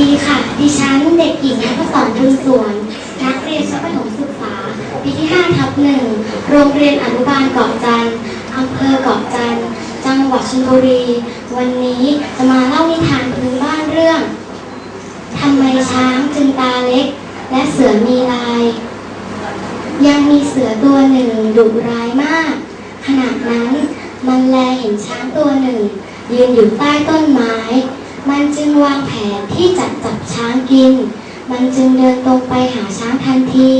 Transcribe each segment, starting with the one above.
ดีค่ะ ดิฉันเด็กหญิงนักสอนทุนสวนนักเรียนชั้นประถมศึกษา ปีที่5ทับหนึ่งโรงเรียนอนุบาลเกาะจันทร์อำเภอเกาะจันทร์จังหวัดชลบุรี วันนี้จะมาเล่านิทานพื้นบ้านเรื่องทำไมช้างจึงตาเล็ก และเสือมีลาย ยังมีเสือตัวหนึ่งดุร้ายมาก ขณะนั้นมันแลเห็นช้างตัวหนึ่ง ยืนอยู่ใต้ต้นไม้ มันจึงวางแผนที่จะจับช้างกิน มันจึงเดินตรงไปหาช้างทันที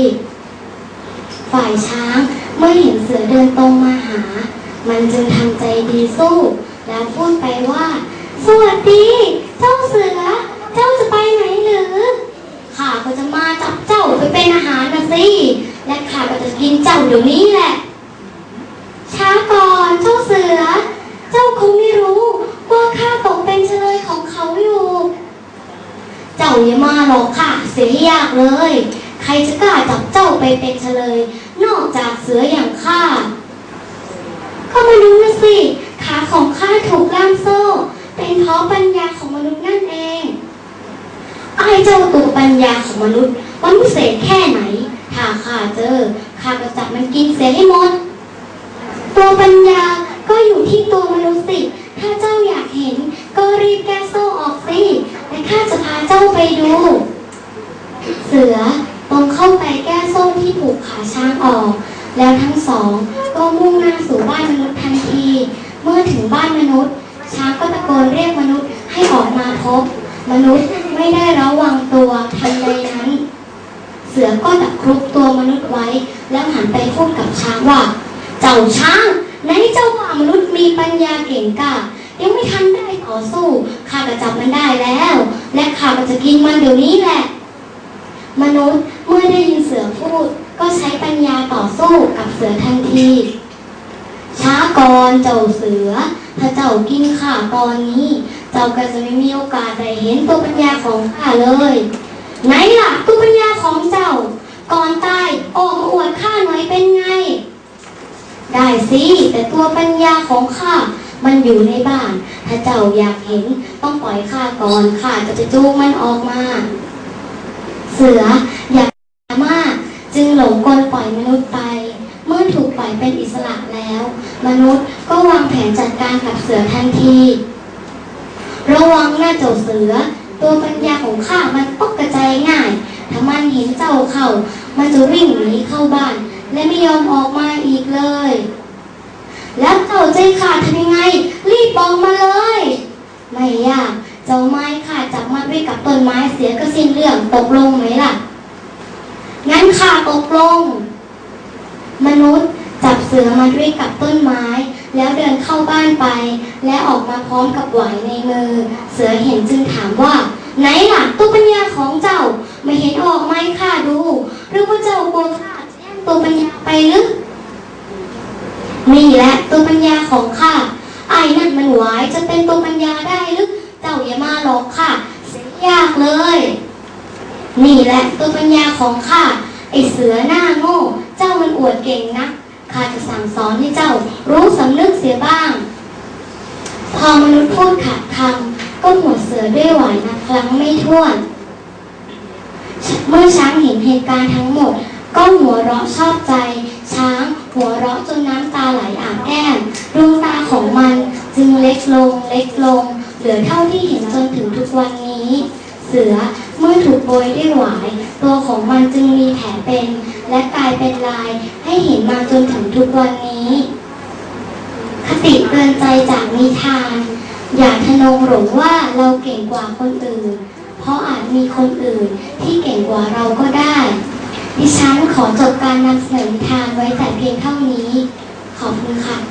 ฝ่ายช้างเมื่อเห็นเสือเดินตรงมาหา มันจึงทำใจดีสู้ แล้วพูดไปว่า สวัสดี เจ้าเสือ เจ้าจะไปไหนหรือข้าก็จะมาจับเจ้าไปเป็นอาหารนะสิ และข้าก็จะกินเจ้าเดี๋ยวนี้แหละ ช้าก่อนเจ้าเสือ เจ้าคงไม่รู้ว่าข้าตกเป็นเฉลยของเขาอยู่ เจ้าอย่ามา หรอกค่ะ เสียยากเลย ใครจะกล้าจับเจ้าไปเป็นเฉลย นอกจากเสืออย่างข้า ก็มาดูนะสิ ขาของข้าถูกล่ามโซ่ เป็นเพราะปัญญาของมนุษย์นั่นเองไอ้เจ้าตัวปัญญาของมนุษย์มันพิเศษแค่ไหน ถ้าข้าเจอข้าก็จับมันกินเสียให้หมด ตัวปัญญาก็อยู่ที่ตัวมนุษย์สิ ถ้าเจ้าอยากเห็นก็รีบแก้โซ่ออกสิ และข้า ดู เสือตรงเข้าไปแก้โซ่ที่ผูกขาช้างออก แล้วทั้งสอง ก็มุ่งหน้าสู่บ้านมนุษย์ทันที เมื่อถึงบ้านมนุษย์ ช้างก็ตะโกนเรียกมนุษย์ให้ออกมาพบ มนุษย์ไม่ได้ระวังตัวทันใดนั้น เสือก็ตะครุบตัวมนุษย์ไว้ แล้วหันไปพูดกับช้างว่า เจ้าช้างไหนเจ้าว่ามนุษย์มีปัญญาเก่งกาจยังไม่ทันได้ ต่อสู้ข้าก็จับมันได้แล้ว และข้าก็จะกินมันเดี๋ยวนี้แหละ มนุษย์เมื่อได้ยินเสือพูด ก็ใช้ปัญญาต่อสู้กับเสือทันที ช้าก่อนเจ้าเสือ ถ้าเจ้ากินข้าตอนนี้ เจ้าก็จะไม่มีโอกาสได้เห็นตัวปัญญาของข้าเลย ไหนล่ะตัวปัญญาของเจ้า ก่อนตายออกมาอวดข้าหน่อยเป็นไง ได้สิแต่ตัวปัญญาของข้า มันอยู่ในบ้าน ถ้าเจ้าอยากเห็นต้องปล่อยข้าก่อนข้าจะจะจูงมันออกมา เสืออยากมาก จึงหลงกลปล่อยมนุษย์ไป เมื่อถูกปล่อยเป็นอิสระแล้ว มนุษย์ก็วางแผนจัดการกับเสือทันที ระวังหน้าเจ้าเสือ ตัวปัญญาของข้ามันตกกระจายง่ายถ้ามันเห็นเจ้าเข้ามันจะวิ่งหนีเข้าบ้าน และไม่ยอมออกมาอีกเลย แล้วเจ้าใจขาดทำยังไง รีบบอกมาเลย ไม่ยาก เจ้าไม้ขาดจับมัดไว้กับต้นไม้เสียก็สิ้นเรื่องตกลงไหมล่ะ งั้นข้าตกลง มนุษย์จับเสือมาด้วยกับต้นไม้ แล้วเดินเข้าบ้านไป และออกมาพร้อมกับไหวในมือ เสือเห็นจึงถามว่า ไหนล่ะตัวปัญญาของเจ้า ไม่เห็นออกไหมข้าดูหรือว่าเจ้ากลัวข้าจะแย่งตัวปัญญาไปหรือนี่แหละตัวปัญญาของข้า นั่นมันหวายจะเป็นตัวปัญญาได้หรือเจ้าอย่ามาหลอกข้าเสียยากเลย นี่แหละตัวปัญญาของข้าไอเสือหน้าโง่ เจ้ามันอวดเก่งนะข้าจะสั่งสอนให้เจ้า รู้สำนึกเสียบ้าง พอมนุษย์พูดขาดคำก็หมดเสือด้วยหวายนับครั้งไม่ถ้วน เมื่อช้างเห็นเหตุการณ์ทั้งหมด ก็หัวเราะชอบใจ ช้างหัวเราะจนน้ำตาไหลอาบแก้มดวงตาของมันจึงเล็กลงเล็กลง เหลือเท่าที่เห็นจนถึงทุกวันนี้ เสือเมื่อถูกโบยด้วยหวาย ตัวของมันจึงมีแผลเป็น และกลายเป็นลายให้เห็นมาจนถึงทุกวันนี้ คติเตือนใจจากนิทาน อย่าทะนงหลงว่าเราเก่งกว่าคนอื่น เพราะอาจมีคนอื่นที่เก่งกว่าเราก็ได้ ดิฉันขอจบการนำเสนอทานไว้แต่เพียงเท่านี้ ขอบคุณค่ะ